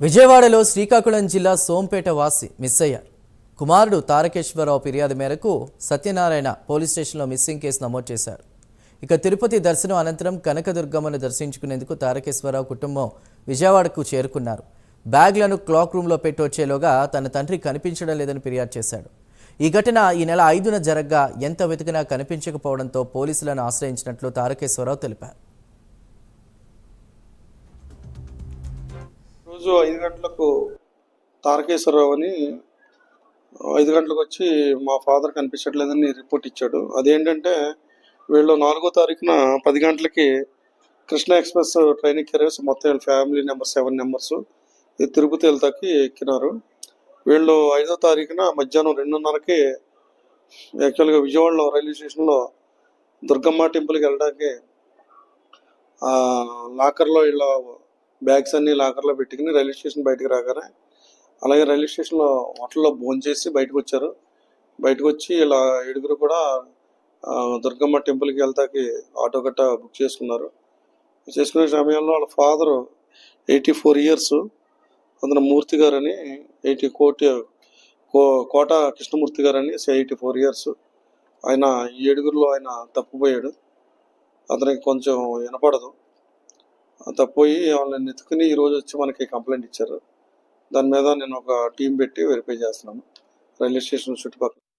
విజయవాడలో శ్రీకాకుళం జిల్లా సోంపేట వాసి మిస్ అయ్యారు. కుమారుడు తారకేశ్వరరావు ఫిర్యాదు మేరకు సత్యనారాయణ పోలీస్ స్టేషన్లో మిస్సింగ్ కేసు నమోదు చేశారు. ఇక తిరుపతి దర్శనం అనంతరం కనకదుర్గమ్మను దర్శించుకునేందుకు తారకేశ్వరరావు కుటుంబం విజయవాడకు చేరుకున్నారు. బ్యాగ్లను క్లాక్ రూమ్లో పెట్టి వచ్చేలోగా తన తండ్రి కనిపించడం లేదని ఫిర్యాదు చేశాడు. ఈ ఘటన ఈ నెల ఐదున జరగ్గా ఎంత వెతికినా కనిపించకపోవడంతో పోలీసులను ఆశ్రయించినట్లు తారకేశ్వరరావు తెలిపారు. రోజు ఐదు గంటలకు తారకేశ్వరరావు అని ఐదు గంటలకు వచ్చి మా ఫాదర్ కనిపించట్లేదని రిపోర్ట్ ఇచ్చాడు. అదేంటంటే వీళ్ళు నాలుగో తారీఖున పది గంటలకి కృష్ణ ఎక్స్ప్రెస్ ట్రైన్ ఎక్కారు. మొత్తం వీళ్ళ family number seven numbers Tirupati వెళ్తాకి ఎక్కినారు. వీళ్ళు ఐదో తారీఖున మధ్యాహ్నం రెండున్నరకి యాక్చువల్గా విజయవాడలో రైల్వే స్టేషన్లో దుర్గమ్మ టెంపుల్కి వెళ్ళడానికి లాకర్లో ఇలా బ్యాగ్స్ అన్ని లాకర్లో పెట్టుకుని రైల్వే స్టేషన్ బయటకు రాగానే అలాగే రైల్వే స్టేషన్లో హోటల్లో భోజనం చేసి బయటకు వచ్చారు. బయటకు వచ్చి ఇలా ఏడుగురు కూడా దుర్గమ్మ టెంపుల్కి వెళ్తాకి ఆటో గట్ట బుక్ చేసుకున్నారు. చేసుకునే సమయంలో వాళ్ళ ఫాదరు ఎయిటీ ఫోర్ ఇయర్స్ అందులో మూర్తి గారని ఎయిటీ కోటి కో కోట కృష్ణమూర్తి గారని ఎయిటీ ఫోర్ ఇయర్స్ ఆయన ఈ ఏడుగురిలో ఆయన తప్పిపోయాడు. అతనికి కొంచెం వినపడదు. తప్పిపోయి వాళ్ళని ఎత్తుకుని ఈ రోజు వచ్చి మనకి కంప్లైంట్ ఇచ్చారు. దాని మీద నేను ఒక టీం పెట్టి వెరిఫై చేస్తున్నాను. రైల్వే స్టేషన్ చుట్టుపక్కల